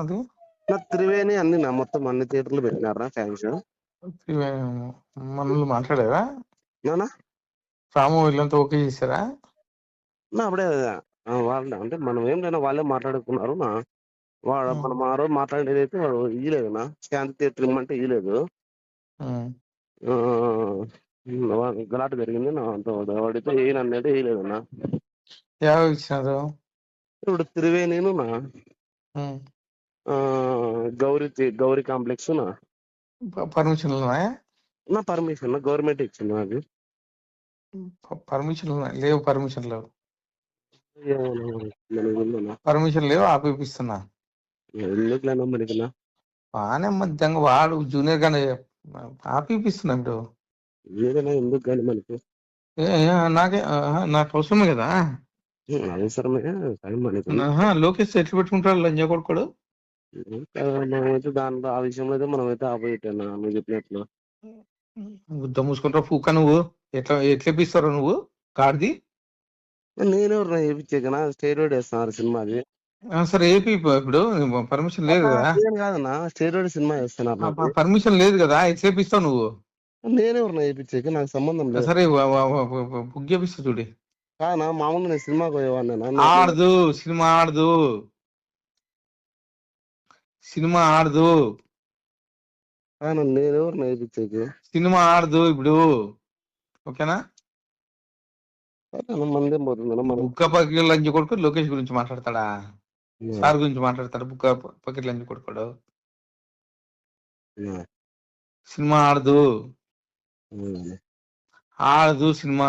అది? నా త్రివేణి అన్ని నా మొత్తం అన్ని థియేటర్లు పెట్టినారా ఫ్యాన్స్ మనల్ని మాట్లాడారా? నానా రాము వీళ్ళంతా ఓకే చేశారా? నా అప్పుడే వాళ్ళ అంటే మనం ఏం లేనా వాళ్ళే మాట్లాడుకున్నారు నా. వాడు. మనం ఆ రోజు మాట్లాడేది అయితే వాడు ఇయ్యలేదు నా. శాంతి థియేటర్ ఇమ్మంటే ఇయ్యలేదు. గలాట జరిగింది నా అంత వాడితే ఏ నన్నైతే వేయలేదు నా. యాభై ఇచ్చినారు. ఇప్పుడు త్రివేణిను నా ఉమ్. ఆ, గౌరీ గౌరీ కాంప్లెక్స్ నా ప- పర్మిషన్లు ఉన్నాయా నా పర్మిషన్ గవర్నమెంట్ ఇచ్చింది నాకు ప- పర్మిషన్లు ఉన్నాయి లేవు పర్మిషన్ లేవు. పర్మిషన్ లేవు ఆపిపిస్తున్నా. ఎందుకులేనా మనకి నా బాగానే మధ్యంగా వాడు జూనియర్ గానే ఆపిపిస్తున్నా ఇప్పుడు. ఏదైనా ఎందుకు కానీ మనకి? నాకే నాకు అవసరమే కదా? లోకేష్ ఎట్లా పెట్టుకుంటాడు లంజా కొడుకోడు? మనమైతే దాంట్లో ఆ విషయంలో అయితే మనమైతే ఆపోజిట్ అన్న నువ్వు చెప్పినట్లు. గుద్ద మూసుకుంటావు పూక నువ్వు? ఎట్లా ఎట్లా ఇప్పిస్తావు నువ్వు? కార్ది? నేనెవరు చేయించాకనా స్టేరోయిడ్ వేస్తున్నారు సినిమాది. సరే ఏపీ ఇప్పుడు పర్మిషన్ లేదు కదా. నేను కాదన్నా స్టేరోయిడ్ సినిమా వేస్తున్నారు. పర్మిషన్ లేదు కదా ఎట్లా ఇప్పిస్తావు నువ్వు? నేనెవరు వేయించాక నాకు సంబంధం లేదు. సరే బుక్ చేపిస్తా చూడి. కానా? మామూలుగా నేను సినిమాకి పోయేవాడిని ఆడదు సినిమా ఆడదు. సినిమా ఆడదు. కానా నేనెవరు వేయించాక? సినిమా ఆడదు ఇప్పుడు. ఓకేనా? మందేం మనం బుక్క పకెట్ లంచ్ కొడుకు లోకేష్ గురించి మాట్లాడతాడా? సార్ గురించి మాట్లాడతాడు? బుక్క పకెట్ లంచ్ కొడుకోడు. సినిమా ఆడదు. ఆడదు సినిమా.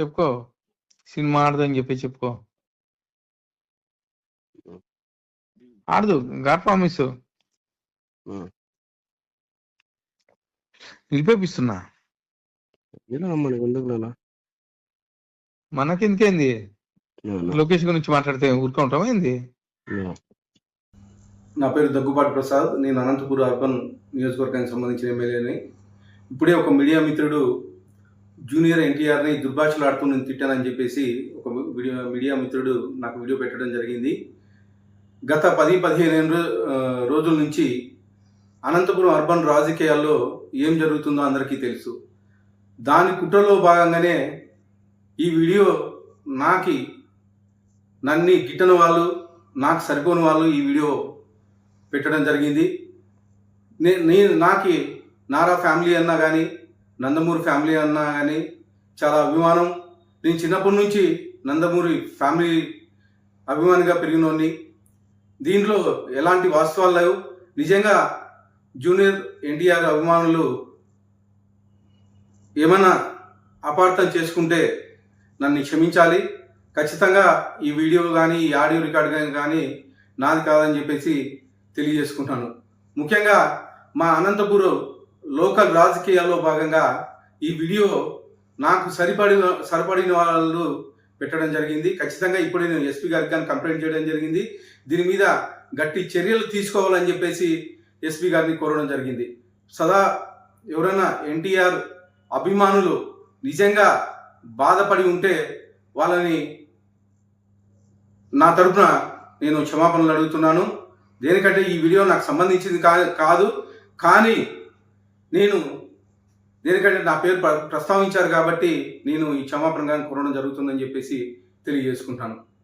చెప్పుకో. సినిమా ఆడదు అని చెప్పి చెప్పుకో. ఆడదు. God promise. నిలిపేపిస్తున్నా. మనకి ఎందుకు? మనకెందుకేంది? లోకేష్ గురించి మాట్లాడితే ఊరుకుంటామా ఏంది? ఉమ్. నా పేరు దగ్గుబాటి ప్రసాద్. నేను అనంతపూర్ అర్బన్ నియోజకవర్గానికి సంబంధించిన ఎమ్మెల్యేని. ఇప్పుడే ఒక మీడియా మిత్రుడు జూనియర్ ఎన్టీఆర్ని దుర్భాషలు ఆడుతూ నేను తిట్టానని చెప్పేసి ఒక వీడియో మీడియా మిత్రుడు నాకు వీడియో పెట్టడం జరిగింది. గత పది పదిహేను రోజుల నుంచి అనంతపురం అర్బన్ రాజకీయాల్లో ఏం జరుగుతుందో అందరికీ తెలుసు. దాని కుట్రలో భాగంగానే ఈ వీడియో నాకి నన్ని గిట్టని వాళ్ళు నాకు సరిపోని వాళ్ళు ఈ వీడియో పెట్టడం జరిగింది. నేను నాకు నారా ఫ్యామిలీ అన్నా కానీ నందమూరి ఫ్యామిలీ అన్నా కానీ చాలా అభిమానం. నేను చిన్నప్పటి నుంచి నందమూరి ఫ్యామిలీ అభిమానిగా పెరిగినోడిని. దీంట్లో ఎలాంటి వాస్తవాలు లేవు. నిజంగా జూనియర్ ఎన్టీఆర్ అభిమానులు ఏమైనా అపార్థం చేసుకుంటే నన్ను క్షమించాలి. ఖచ్చితంగా ఈ వీడియో కానీ ఈ ఆడియో రికార్డ్ కానీ నాది కాదని చెప్పేసి తెలియజేసుకుంటాను. ముఖ్యంగా మా అనంతపురం లోకల్ రాజకీయాల్లో భాగంగా ఈ వీడియో నాకు సరిపడిన సరిపడిన వాళ్ళు పెట్టడం జరిగింది. ఖచ్చితంగా ఇప్పుడే నేను ఎస్పీ గారికి కానీ కంప్లైంట్ చేయడం జరిగింది. దీని మీద గట్టి చర్యలు తీసుకోవాలని చెప్పేసి ఎస్పీ గారిని కోరడం జరిగింది. సదా ఎవరైనా ఎన్టీఆర్ అభిమానులు నిజంగా బాధపడి ఉంటే వాళ్ళని నా తరపున నేను క్షమాపణలు అడుగుతున్నాను. దేనికంటే ఈ వీడియో నాకు సంబంధించింది కా కాదు. కానీ నేను దేనికంటే నా పేరు ప్రస్తావించారు కాబట్టి నేను ఈ క్షమాపణ కోరడం జరుగుతుందని చెప్పేసి తెలియజేసుకుంటాను.